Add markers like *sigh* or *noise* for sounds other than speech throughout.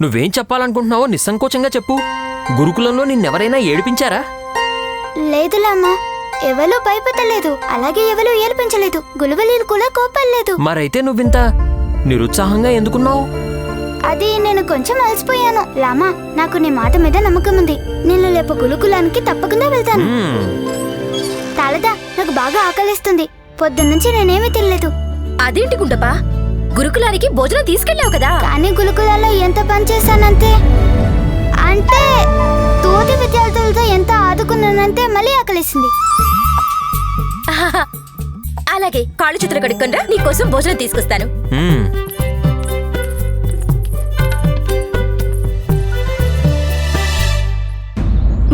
నువ్వేం చెప్పాలనుకుంటున్నావో నిస్సంకోచంగా చెప్పు. గురుకులంలో నిన్నెవరైనా ఏడిపించారా? లేదులామ్మా ఎవరూ భయపెట్టలేదు అలాగే ఎవరూ ఏల్పించలేదు గులువలీలు కూడా కోపలేదు మరైతే నువ్వింత నిరుత్సాహంగా ఎందుకున్నావు? అది నేను కొంచెం అలసిపోయాను. లామా నాకు నీ మాట మీద నమ్మకం ఉంది. నేను రేపు గులుకులానికి తప్పకుండా వెళ్తాను. తాళదా నాకు బాగా ఆకలిస్తుంది. పొద్దున్నుంచి నేనేమీ తినలేదు. అదేంటి గుండప్పా? గురుకులానికి భోజనం తీసుకెళ్ళావు కదా. కానీ గులుకులాలో ఎంత పని చేశానంతే? అంటే తోటి విద్యార్థులతో ఎంత ఆదుకున్నానంతే మళ్ళీ ఆకలిస్తుంది ఆహాహా. అలాగే కాళ్ళు చేతులు కడుక్కొనరా నీకోసం భోజనం తీసుకొస్తాను.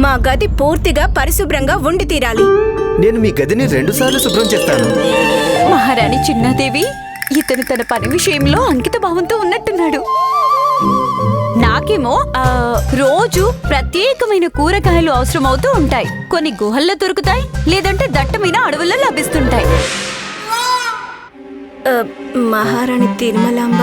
మా గది పూర్తిగా పరిశుభ్రంగా ఉండి తీరాలి. నేను మీ గదిని రెండుసార్లు శుభ్రం చేస్తాను. మహారాణి చిన్నాదేవి ఇతను తన పని విషయంలో అంకిత భావంతో ఉన్నట్టున్నాడు. నాకేమో రోజు ప్రత్యేకమైన కూరగాయలు అవసరమవుతూ ఉంటాయి. కొన్ని గుహల్లో దొరుకుతాయి లేదంటే దట్టమైన అడవుల్లో లభిస్తుంటాయి. మహారాణి తిరుమలాంబ?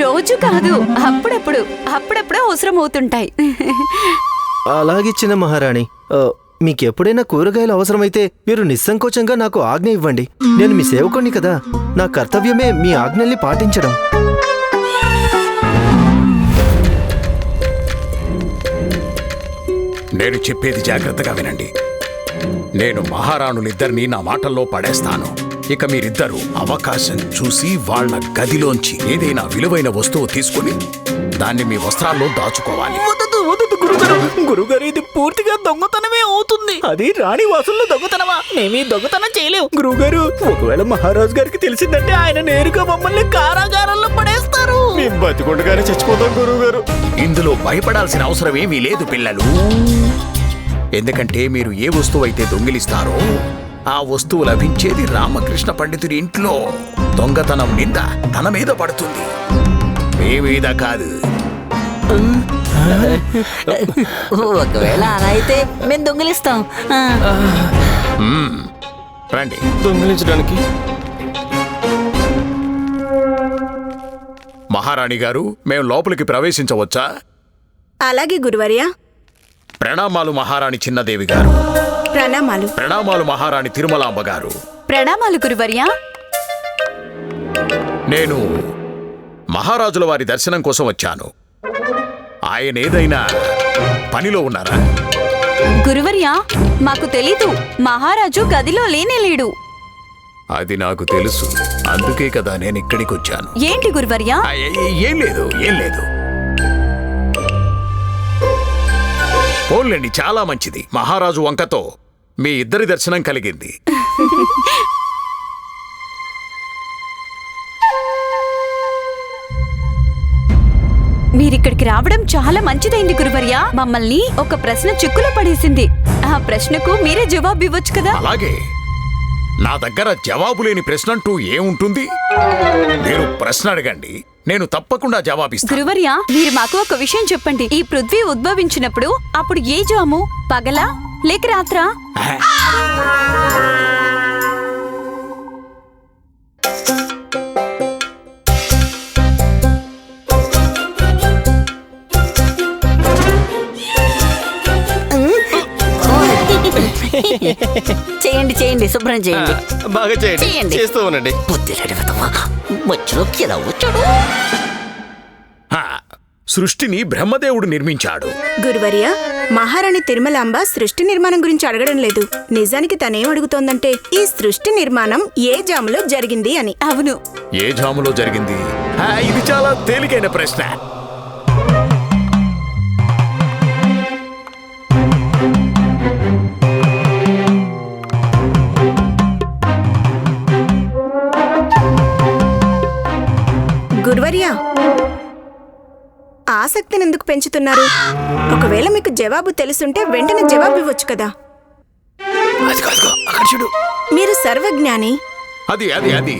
రోజు కాదు అప్పుడప్పుడు అప్పుడప్పుడు అవసరం అవుతుంటాయి అలాగే చిన్న మహారాణి మీకెప్పుడైనా కూరగాయలు అవసరమైతే మీరు నిస్సంకోచంగా నాకు ఆజ్ఞ ఇవ్వండి. నేను మీ సేవకుణ్ణి కదా. నా కర్తవ్యమే మీ ఆజ్ఞల్ని పాటించడం. నేను చెప్పేది జాగ్రత్తగా వినండి. నేను మహారాణులిద్దరినీ నా మాటల్లో పడేస్తాను. ఇక మీరిద్దరూ అవకాశం చూసి వాళ్ళ గదిలోంచి ఏదైనా విలువైన వస్తువు తీసుకుని దాన్ని మీ వస్త్రాల్లో దాచుకోవాలి. గురుగారు గురుగారు ఇది పూర్తిగా దొంగతనమే అవుతుంది. అది రాణి వాసుల్లో దొంగతనమా? మేమీ దొంగతనం చేయలేం. గురుగారు ఒకవేళ మహారాజు గారికి తెలిసిందంటే ఆయన నేరుగా మమ్మల్ని కారాగారంలో పడేస్తారు. మేము బతికొండగానే చచ్చిపోతాం గురుగారు. ఇందులో భయపడాల్సిన అవసరం ఏమీ లేదు పిల్లలు. ఎందుకంటే మీరు ఏ వస్తువు అయితే దొంగిలిస్తారో ఆ వస్తువు లభించేది రామకృష్ణ పండితుడి ఇంట్లో. దొంగతనం నింద తన మీద పడుతుంది. మీ మీద కాదు. ఒకవేళ అలా అయితే మేము దొంగిలిస్తాం. రండి. దొంగిలించడానికి? మహారాణి గారు మేము లోపలికి ప్రవేశించవచ్చా? అలాగే గురువర్య. ప్రణామాలు మహారాణి చిన్నదేవి గారు. ప్రణామాలు. ప్రణామాలు మహారాణి తిరుమలాంబ గారు. ప్రణామాలు గురువర్యా. నేను మహారాజుల వారి దర్శనం కోసం వచ్చాను. ఆయన ఏదైనా పనిలో ఉన్నారా? గురువర్యా మాకు తెలీదు. మహారాజు గదిలో లేనే లేడు అది నాకు తెలుసు. అందుకే కదా నేను ఇక్కడికి వచ్చాను. ఏంటి గురువర్యా? ఏం లేదు ఏం లేదు. పోన్లేండి చాలా మంచిది. మహారాజు వంకతో మీ ఇద్దరి దర్శనం కలిగింది. *laughs* మీరిక్కడికి రావడం చాలా మంచిదైంది గురువర్యా. మమ్మల్ని ఒక ప్రశ్న చిక్కులో పడేసింది. ఆ ప్రశ్నకు మీరే జవాబు ఇవ్వచ్చు కదా? అలాగే. నా దగ్గర జవాబు లేని ప్రశ్న అంటూ ఏముంటుంది? మీరు ప్రశ్న అడగండి. నేను తప్పకుండా జవాబిస్తాను గురువర్యా మీరు మాకు ఒక విషయం చెప్పండి. ఈ పృథ్వీ ఉద్భవించినప్పుడు అప్పుడు ఏ జాము? పగలా? లేక రాత్రా? శుభ్రం చేయండి. బాగా చేయండి. చేయండి. చేస్తూ ఉండండి. మధ్యలోకి ఎలా వచ్చాడు హా, సృష్టిని బ్రహ్మదేవుడు నిర్మించాడు. గురువర్య మహారాణి తిరుమలాంబ సృష్టి నిర్మాణం గురించి అడగడం లేదు. నిజానికి తనేం అడుగుతోందంటే ఈ సృష్టి నిర్మాణం ఏ జాములో జరిగింది అని. అవును. ఏ జాములో జరిగింది? హా, ఇది చాలా తేలికైన ప్రశ్న. గురువర్య ఆసక్తిని ఎందుకు పెంచుతున్నారు? ఒకవేళ మీకు జవాబు తెలుసుంటే వెంటనే జవాబు ఇవ్వచ్చు కదా చూడు. మీరు సర్వజ్ఞాని. అది అది అది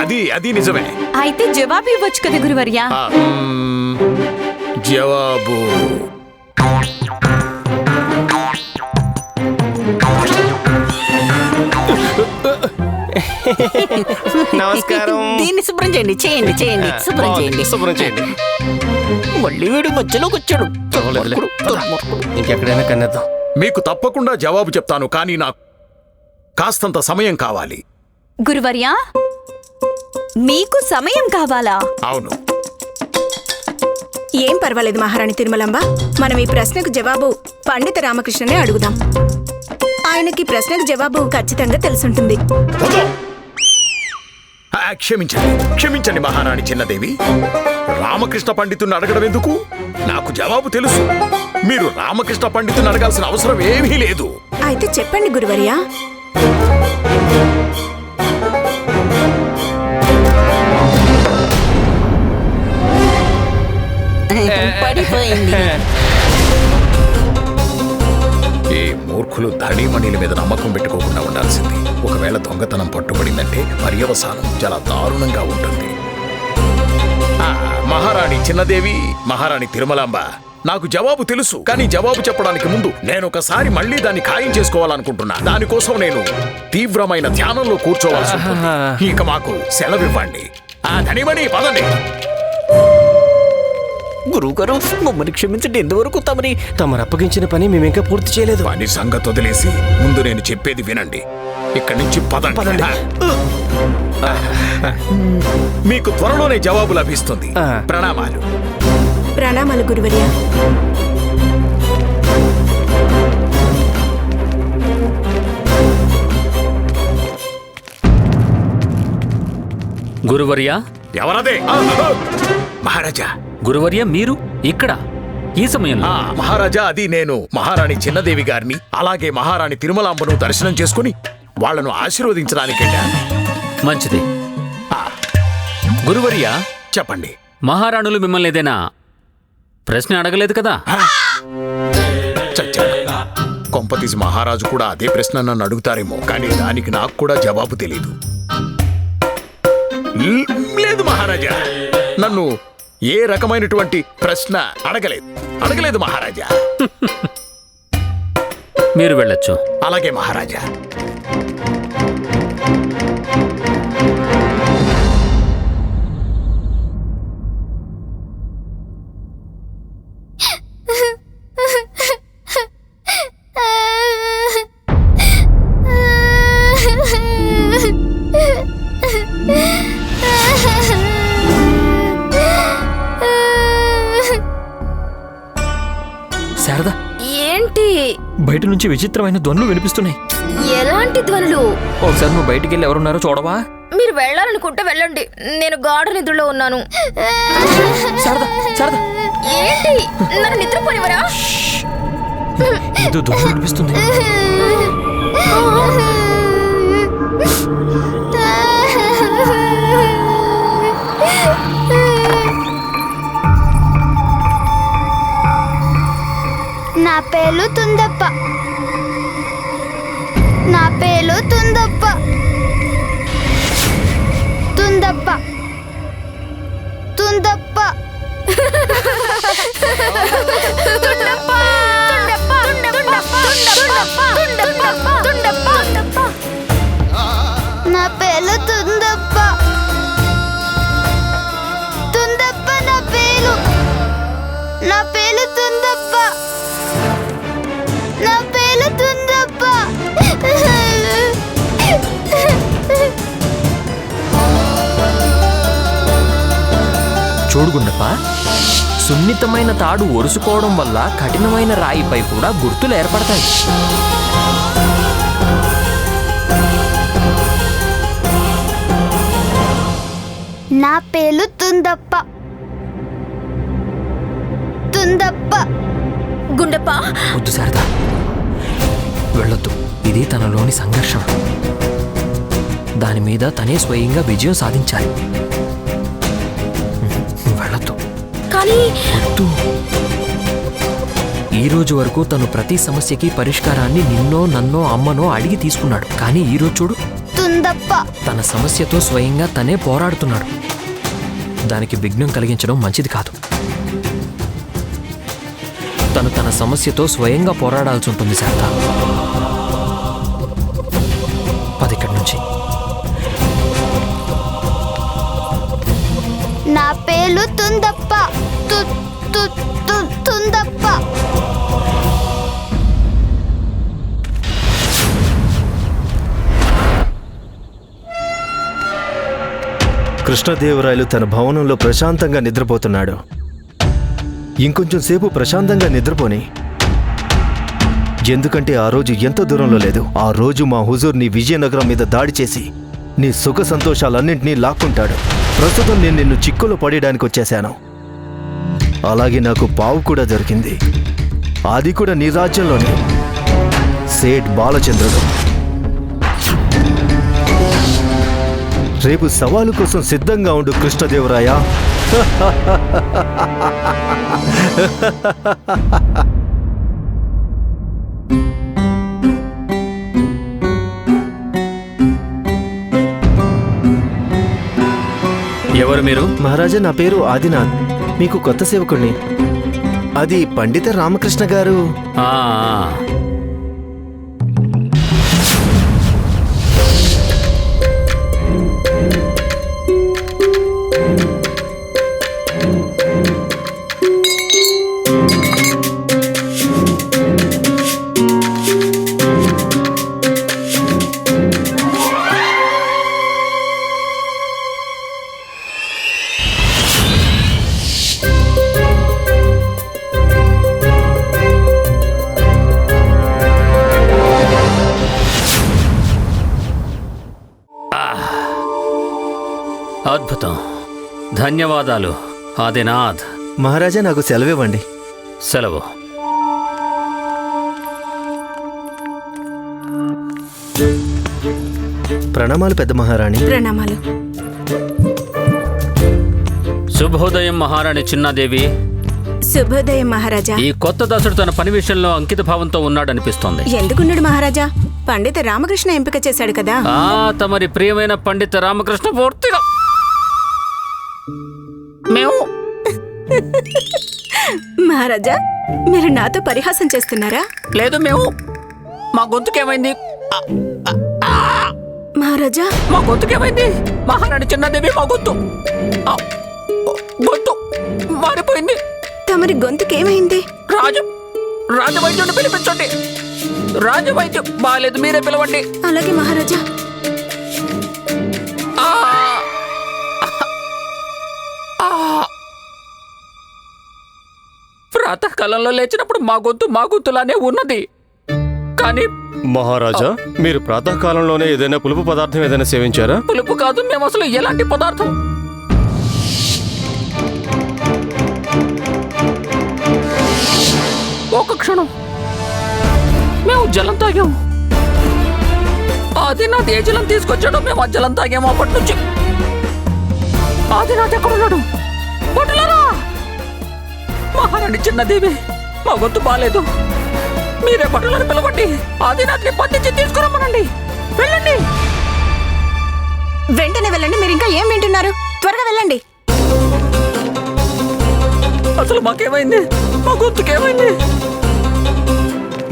అది అది నిజమే. అయితే జవాబు ఇవ్వచ్చు కదా గురువర్యా? జవాబు. *laughs* నమస్కారం. దీన్ని శుభ్రం చేయండి చేయండి చేయండి శుభ్రం. చేయండి. శుభ్రం చేయండి. మళ్ళీ వీడు మధ్యలోకి వచ్చాడు. ఇంకెక్కడైనా కన్నేద్దాం. మీకు తప్పకుండా జవాబు చెప్తాను కానీ నాకు కాస్తంత సమయం కావాలి. గురువర్యా మీకు సమయం కావాలా? అవును. ఏం పర్వాలేదు మహారాణి తిరుమలాంబ. మనం ఈ ప్రశ్నకు జవాబు పండిత రామకృష్ణనే అడుగుదాం. ఆయనకి ప్రశ్నకు జవాబు ఖచ్చితంగా తెలుసుంటుంది. క్షమించండి. క్షమించండి మహారాణి చిన్నదేవి. రామకృష్ణ పండితుని అడగడం ఎందుకు? నాకు జవాబు తెలుసు. మీరు రామకృష్ణ పండితుని అడగాల్సిన అవసరం ఏమీ లేదు. అయితే చెప్పండి గురువర్యా. పడిపోయింది? *laughs* మూర్ఖులు ధనీమణిల మీద నమ్మకం పెట్టుకోకుండా ఉండాల్సింది. ఒకవేళ దొంగతనం పట్టుబడిందంటే పర్యవసానం చాలా దారుణంగా ఉంటుంది. మహారాణి చిన్నదేవి మహారాణి తిరుమలాంబ నాకు జవాబు తెలుసు. కానీ జవాబు చెప్పడానికి ముందు నేను ఒకసారి మళ్ళీ దాన్ని ఖాయం చేసుకోవాలనుకుంటున్నా. దానికోసం నేను తీవ్రమైన ధ్యానంలో కూర్చోవాల్సి ఉంటుంది. ఇక మాకు సెలవివ్వండి. ఆ ధనిమణి పదండి. గురువు గారు మమ్మల్ని క్షమించండి ఎంతవరకు తమరి తమరు అప్పగించిన పని మేము ఇంకా పూర్తి చేయలేదు. పని సంగతి వదిలేసి ముందు నేను చెప్పేది వినండి. ఇక్కడి నుంచి పదండి. మీకు త్వరలోనే జవాబు లభిస్తుంది. ఆ. ప్రణామాలు. ప్రణామాలు గురువర్యా. గురువర్య. ఎవరదే. మహారాజా గురువర్య మీరు ఇక్కడ ఈ సమయంలో. మహారాజా అది నేను. మహారాణి చిన్నదేవి గారిని అలాగే మహారాణి తిరుమలాంబను దర్శనం చేసుకుని వాళ్ళను ఆశీర్వదించడానికి మంచిది. గురువర్య చెప్పండి. మహారాణులు మిమ్మల్ని ఏదైనా ప్రశ్న అడగలేదు కదా? కొంపతీసి మహారాజు కూడా అదే ప్రశ్న నన్ను అడుగుతారేమో కానీ దానికి నాకు కూడా జవాబు తెలియదు ల్- లేదు మహారాజా. నన్ను ఏ రకమైనటువంటి ప్రశ్న అడగలేదు. అడగలేదు మహారాజా. మీరు వెళ్ళొచ్చు. అలాగే మహారాజా. విచిత్రమైన ధ్వనులు వినిపిస్తున్నాయి. ఎలాంటి ధ్వనులు? ఒకసారి నువ్వు బయటికి వెళ్ళి ఎవరున్నారో చూడవా? మీరు వెళ్ళాలనుకుంటే వెళ్ళండి. నేను గాఢ నిద్రలో ఉన్నాను. ఏంటి? నన్ను నిద్రపోనివరా ఏదో ధ్వని వినిపిస్తుంది. నా పేరు తుందప్ప. పేరు తుందప్ప తుందప్ప తుందప్ప నా సున్నితమైన తాడు ఒరుసుకోవడం వల్ల కఠినమైన రాయిపై కూడా గుర్తులు ఏర్పడతాయి. నా పేరు తుందప్ప. తుందప్ప. గుండప్ప. వద్దు శారదా. వెళ్ళొద్దు. ఇది తనలోని సంఘర్షణ. దాని మీద తనే స్వయంగా విజయం సాధించాలి. కానీ ఈ రోజు వరకు తను ప్రతి సమస్యకి పరిష్కారాన్ని నిన్నో నన్నో అమ్మనో అడిగి తీసుకున్నాడు. కానీ ఈ రోజు చూడు. తుందప్ప. తన సమస్యతో స్వయంగా తనే పోరాడుతున్నాడు. దానికి విఘ్నం కలిగించడం మంచిది కాదు. తను తన సమస్యతో స్వయంగా పోరాడాల్సి ఉంటుంది శారద. కృష్ణదేవరాయలు తన భవనంలో ప్రశాంతంగా నిద్రపోతున్నాడు. ఇంకొంచెం సేపు ప్రశాంతంగా నిద్రపోని. ఎందుకంటే ఆ రోజు ఎంతో దూరంలో లేదు. ఆ రోజు మా హుజూర్ నీ విజయనగరం మీద దాడి చేసి నీ సుఖ సంతోషాలన్నింటినీ లాక్కుంటాడు. ప్రస్తుతం నేను నిన్ను చిక్కులో పడేయడానికి వచ్చేశాను. అలాగే నాకు పావు కూడా దొరికింది. అది కూడా నీ రాజ్యంలోనే. సేట్ బాలచంద్రుడు. రేపు సవాలు కోసం సిద్ధంగా ఉండు కృష్ణదేవరాయ. ఎవరు మీరు? మహారాజా నా పేరు ఆదినాథ్. మీకు కొత్త సేవకుణ్ణి. అది పండిత రామకృష్ణ గారు. ధన్యవాదాలు. ఆదినాథ్. మహారాజా నాకు సెలవివ్వండి. సెలవు. ప్రణామాలు పెద్ద మహారాణి. ప్రణామాలు. శుభోదయం మహారాణి చిన్నాదేవి. శుభోదయం మహారాజా. ఈ కొత్త దాసుడు తన పని విషయంలో అంకిత భావంతో ఉన్నాడనిపిస్తోంది. ఎందుకున్నాడు మహారాజా? పండిత రామకృష్ణ ఎంపిక చేశాడు కదా. ఆ తమరి ప్రియమైన పండిత రామకృష్ణ పూర్తిగా మేము మహారాజా మీరు నాతో పరిహాసం చేస్తున్నారా? లేదు మేము మా గొంతుకేమైంది? మహారాజా. మా గొంతుకేమైంది? మహారాణి చిన్నాదేవి మా గొంతు. ఆ, గొంతు మారిపోయింది. తమరి గొంతుకేమైంది? రాజు రాజవైద్యుడిని పిలిపించండి. రాజవైద్యం బాగాలేదు మీరే పిలవండి. అలాగే మహారాజా. ప్రాతకాలంలో లేచినప్పుడు మా గొంతు మా గొంతులానే ఉన్నది. కానీ మహారాజా మీరు ప్రాతకాలంలోనే ఏదైనా పులుపు పదార్థం ఏదైనా సేవించారా? పులుపు కాదు మేము అసలు ఎలాంటి పదార్థం? ఒక క్షణం. మేము జలం తాగాం. ఆదినాథ్ ఏ జలం తీసుకొచ్చాడో మేము ఆ జలం తాగాము అప్పటి నుంచి. ఆదినాథ్ ఎక్కడున్నాడు! మహారాణి చిన్నదేవి మా గొంతు బాలేదు. మీరే భటులను పిలవండి ఆదినాథ్ని బంధించి తీసుకురమ్మనండి. వెళ్ళండి. వెంటనే వెళ్ళండి మీరు ఇంకా ఏం వింటున్నారు? త్వరగా వెళ్ళండి. అసలు మాకేమైంది? మా గొంతుకేమైంది?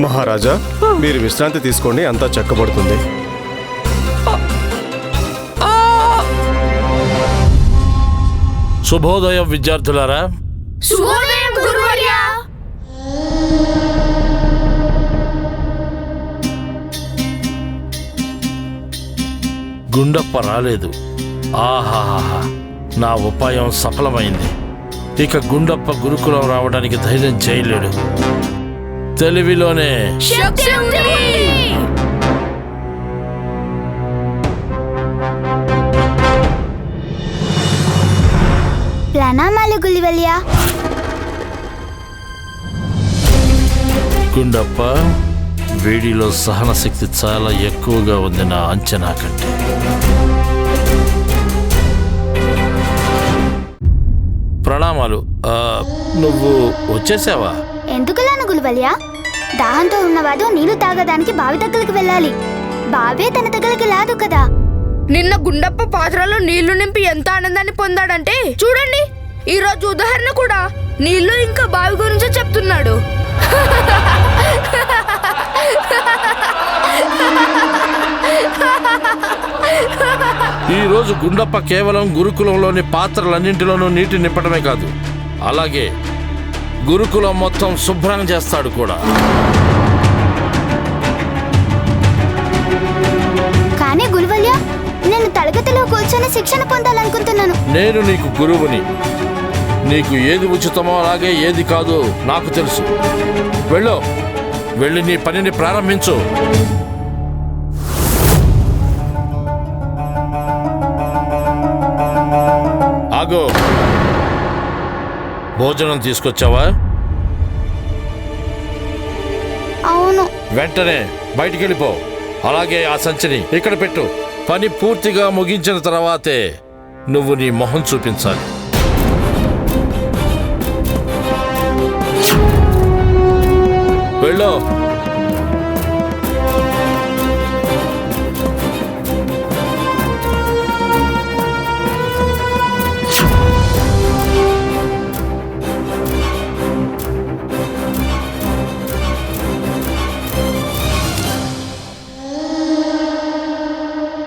మహారాజా మీరు విశ్రాంతి తీసుకోండి అంతా చెక్కబడుతుంది. శుభోదయం విద్యార్థులారా. శుభోదయం. గుండప్ప రాలేదు. ఆహాహా నా ఉపాయం సఫలమైంది. ఇక గుండప్ప గురుకులం రావడానికి ధైర్యం చేయలేడు. తెలివిలోనే ప్రణామాలు గులివల్యా గుండప్ప వేడిలో సహన శక్తి చాలా ఎక్కువగా ఉంది నా అంచనా కంటే. ప్రణామాలు నువ్వు వచ్చేసావా? ఎందుకులాను గులివల్యా దాహంతో ఉన్నవాడు నీళ్ళు తాగడానికి బావి దగ్గరికి వెళ్ళాలి. బావే తన దగ్గరికి లాదు కదా. నిన్న గుండప్ప పాత్రలో నీళ్ళు నింపి ఎంత ఆనందాన్ని పొందాడంటే చూడండి ఈ రోజు ఉదాహరణ కూడా నీళ్ళు ఇంకా బావి గురించి చెప్తున్నాడు. *laughs* ఈ రోజు గుండప్ప కేవలం గురుకులంలోని పాత్రలన్నింటిలోనూ నీటి నింపడమే కాదు అలాగే గురుకులం మొత్తం శుభ్రం చేస్తాడు కూడా. కానీ గులివల్యా నేను తరగతిలో కూర్చొని శిక్షణ పొందాలనుకుంటున్నాను. నేను నీకు గురువుని. నీకు ఏది ఉచితమో అలాగే ఏది కాదో నాకు తెలుసు. వెళ్ళు. వెళ్ళి నీ పనిని ప్రారంభించు. ఆగో. భోజనం తీసుకొచ్చావా? అవును. వెంటనే బయటికి వెళ్ళిపో అలాగే ఆ సంచిని ఇక్కడ పెట్టు. పని పూర్తిగా ముగించిన తర్వాతే నువ్వు నీ మొహం చూపించాలి. వెళ్ళు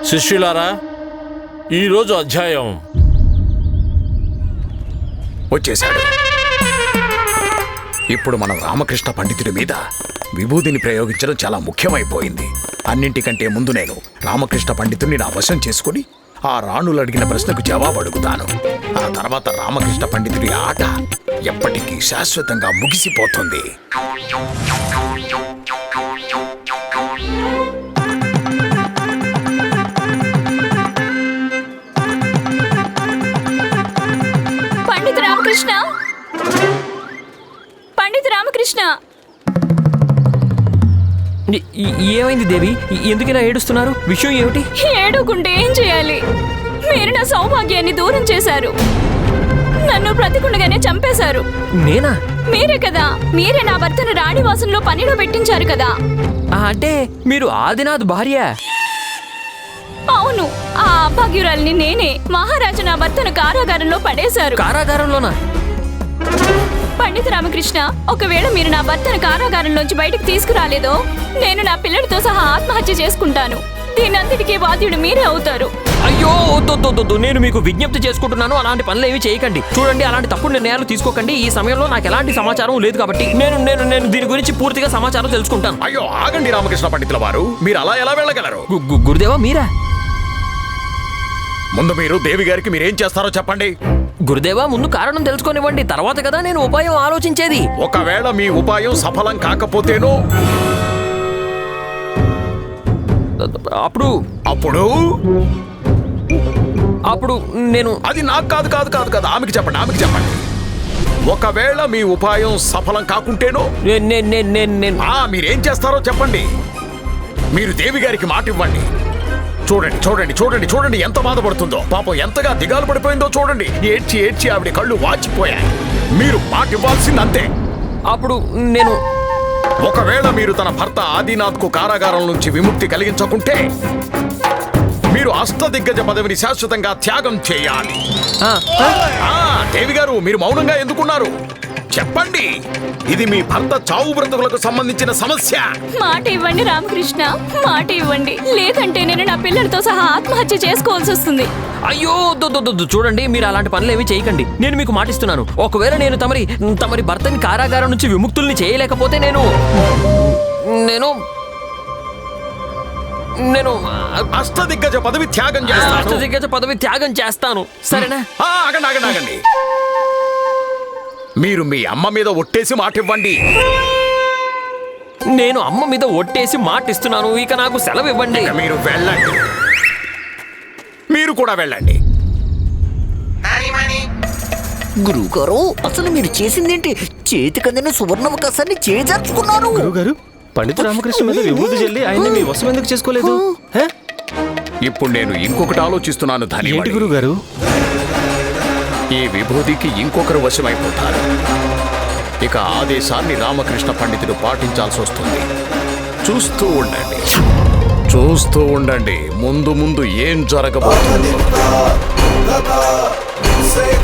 శిష్యులారా ఈరోజు అధ్యాయం. వచ్చేశాడు ఇప్పుడు మనం రామకృష్ణ పండితుడి మీద విభూతిని ప్రయోగించడం చాలా ముఖ్యమైపోయింది. అన్నింటికంటే ముందు నేను రామకృష్ణ పండితుడిని నా వశం చేసుకుని ఆ రాణులు అడిగిన ప్రశ్నకు జవాబు అడుగుతాను. ఆ తర్వాత రామకృష్ణ పండితుడి ఆట ఎప్పటికీ శాశ్వతంగా ముగిసిపోతుంది. ఈ- ఏమైంది దేవి? ఈ- ఎందుకు ఇలా ఏడుస్తున్నారు? విషయం ఏమిటి? ఏడుకుంటే ఏం చేయాలి? మీరు నా సౌభాగ్యాన్ని దూరం చేశారు. నన్ను ప్రతికుండగానే చంపేశారు. నేనా? మీరే కదా. మీరే నా భర్తను రాణివాసంలో పనిలో పెట్టించారు కదా. అంటే మీరు ఆదినాథ్ భార్య? అవును. ఆ అభాగ్యురాల్ని నేనే. మహారాజు నా భర్తను కారాగారంలో పడేశారు. కారాగారంలోనా? పండిత రామకృష్ణ ఒకవేళ మీరు నా భర్తను కారాగారంలోంచి బయటకు తీసుకురాలేదో నేను నా పిల్లడితో సహా ఆత్మహత్య చేసుకుంటాను. దీనంతటికీ బాధ్యుడు మీరే అవుతారు. అయ్యో వద్దు. నేను మీకు విజ్ఞప్తి చేసుకుంటున్నాను అలాంటి పనులు ఏమి చేయకండి. చూడండి అలాంటి తప్పుడు నిర్ణయాలు తీసుకోకండి. ఈ సమయంలో నాకు ఎలాంటి సమాచారం లేదు కాబట్టి నేను నేను నేను దీని గురించి పూర్తిగా సమాచారం తెలుసుకుంటాను. అయ్యో ఆగండి రామకృష్ణ పండితుల వారు. మీరు అలా ఎలా వెళ్ళగలరు? గు- గు- గురుదేవా మీరా? ముందు మీరు దేవి గారికి మీరేం చేస్తారో చెప్పండి. గురుదేవా ముందు కారణం తెలుసుకొనివ్వండి. తర్వాత కదా నేను ఉపాయం ఆలోచించేది. ఒకవేళ మీ ఉపాయం సఫలం కాకపోతేనో? అప్పుడు అప్పుడు? అప్పుడు నేను అది నాకు కాదు కాదు కాదు కాదు. ఆమెకి చెప్పండి ఆమెకి చెప్పండి. ఒకవేళ మీ ఉపాయం సఫలం కాకుంటేనో? మీరేం చేస్తారో చెప్పండి. మీరు దేవి గారికి మాట ఇవ్వండి చూడండి చూడండి చూడండి చూడండి ఎంత బాధపడుతుందో. పాపం ఎంతగా దిగాలు పడిపోయిందో చూడండి. ఏడ్చి ఏడ్చి ఆవిడ కళ్ళు వాచిపోయాయి. మీరు మాట ఇవ్వాల్సింది అంతే అప్పుడు నేను ఒకవేళ మీరు తన భర్త ఆదినాథ్కు కారాగారం నుంచి విముక్తి కలిగించకుంటే మీరు అష్టదిగ్గజ పదవిని శాశ్వతంగా త్యాగం చేయాలి. దేవి గారు మీరు మౌనంగా ఎందుకున్నారు? చెప్పండి. ఇది మీ భర్త చావు బ్రతుకులకు సంబంధించిన సమస్య. మాట ఇవ్వండి రామకృష్ణ మాట ఇవ్వండి. లేదంటే నేను నా పిల్లలతో సహా ఆత్మహత్య చేసుకోవాల్సి వస్తుంది. అయ్యో వద్దు, వద్దు, వద్దు. చూడండి మీరు అలాంటి పనులు ఏమీ చేయకండి. నేను మీకు మాటిస్తున్నాను. ఒకవేళ నేను తమరి తమరి భర్తని కారాగారం నుంచి విముక్తుల్ని చేయలేకపోతే నేను నేను నేను అష్టదిగ్గజ పదవి త్యాగం చేస్తాను. అష్టదిగ్గజ పదవి త్యాగం చేస్తాను. సరేనా? ఆ, ఆగండి ఆగండి ఆగండి. మీరు మీ అమ్మ మీద ఒట్టేసి మాట ఇవ్వండి నేను అమ్మ మీద ఒట్టేసి మాటిస్తున్నాను ఇక నాకు సెలవు ఇవ్వండి మీరు వెళ్ళండి. మీరు కూడా వెళ్ళండి. గురువుగారు అసలు మీరు చేసిందేంటి? చేతికందిన సువర్ణ అవకాశాన్ని చేజార్చుకున్నారు. గురుగారు పండిత రామకృష్ణ మీద విభూతి చెల్లి ఆయన్ని మీ వశం ఎందుకు చేసుకోలేదు? హే? ఇప్పుడు నేను ఇంకొకటి ఆలోచిస్తున్నాను ఏంటి ధని గురుగారు ఈ విభూతికి ఇంకొకరు వశమైపోతారు. ఇక ఆదేశాన్ని రామకృష్ణ పండితుడు పాటించాల్సి వస్తుంది. చూస్తూ ఉండండి. చూస్తూ ఉండండి. ముందు ముందు ఏం జరగబోతుంది? Say,